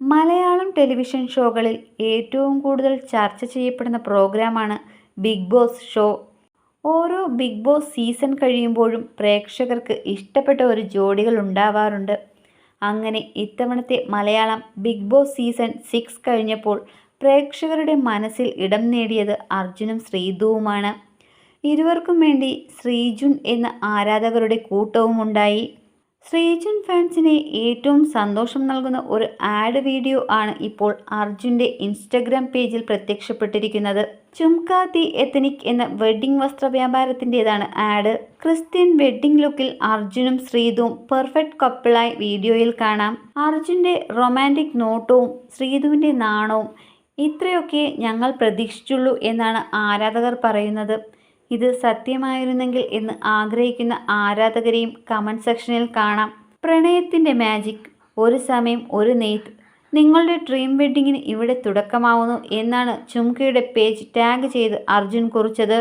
Malayalam television ഷോകളിൽ ഏറ്റവും കൂടുതൽ ചർച്ച ചെയ്യപ്പെടുന്ന പ്രോഗ്രാമാണ് ബിഗ് ബോസ് ഷോ. ഓരോ ബിഗ് ബോസ് സീസൺ കഴിയുമ്പോഴും പ്രേക്ഷകർക്ക് ഇഷ്ടപ്പെട്ട ഒരു ജോഡികൾ ഉണ്ടാവാറുണ്ട്. അങ്ങനെ ഇത്തവണത്തെ Malayalam big boss season six കഴിഞ്ഞപ്പോൾ പ്രേക്ഷകരുടെ മനസ്സിൽ ഇടം നേടിയത് അർജുനും ശ്രീധുവുമാണ്. ഇരുവർക്കും വേണ്ടി ശ്രീജുൻ എന്ന ആരാധകരുടെ കൂട്ടവും ഉണ്ടായി ശ്രീജുൻ ഫാൻസിനെ ഏറ്റവും സന്തോഷം നൽകുന്ന ഒരു ആഡ് വീഡിയോ ആണ് ഇപ്പോൾ അർജുന്റെ ഇൻസ്റ്റഗ്രാം പേജിൽ പ്രത്യക്ഷപ്പെട്ടിരിക്കുന്നത്. ചുംകാ ദി എത്തനിക് എന്ന വെഡ്ഡിംഗ് വസ്ത്ര വ്യാപാരത്തിന്റെതാണ് ആഡ്. ക്രിസ്ത്യൻ വെഡ്ഡിംഗ് ലുക്കിൽ അർജുനും ശ്രീതുവും പെർഫെക്റ്റ് കപ്പിളായി വീഡിയോയിൽ കാണാം. അർജുന്റെ റൊമാന്റിക് നോട്ടവും ശ്രീതുവിന്റെ നാണവും ഇത്രയൊക്കെ ഞങ്ങൾ പ്രതീക്ഷിച്ചുള്ളൂ എന്നാണ് ആരാധകർ പറയുന്നത്. ഇത് സത്യമായിരുന്നെങ്കിൽ എന്ന് ആഗ്രഹിക്കുന്ന ആരാധകരെയും കമന്റ് സെക്ഷനിൽ കാണാം. പ്രണയത്തിന്റെ മാജിക് ഒരു സമയം ഒരു നെയ്ത്ത്. നിങ്ങളുടെ ഡ്രീം വെഡ്ഡിങ്ങിന് ഇവിടെ തുടക്കമാവുന്നു എന്നാണ് ചുംകയുടെ പേജ് ടാഗ് ചെയ്ത് അർജുൻ കുറിച്ചത്.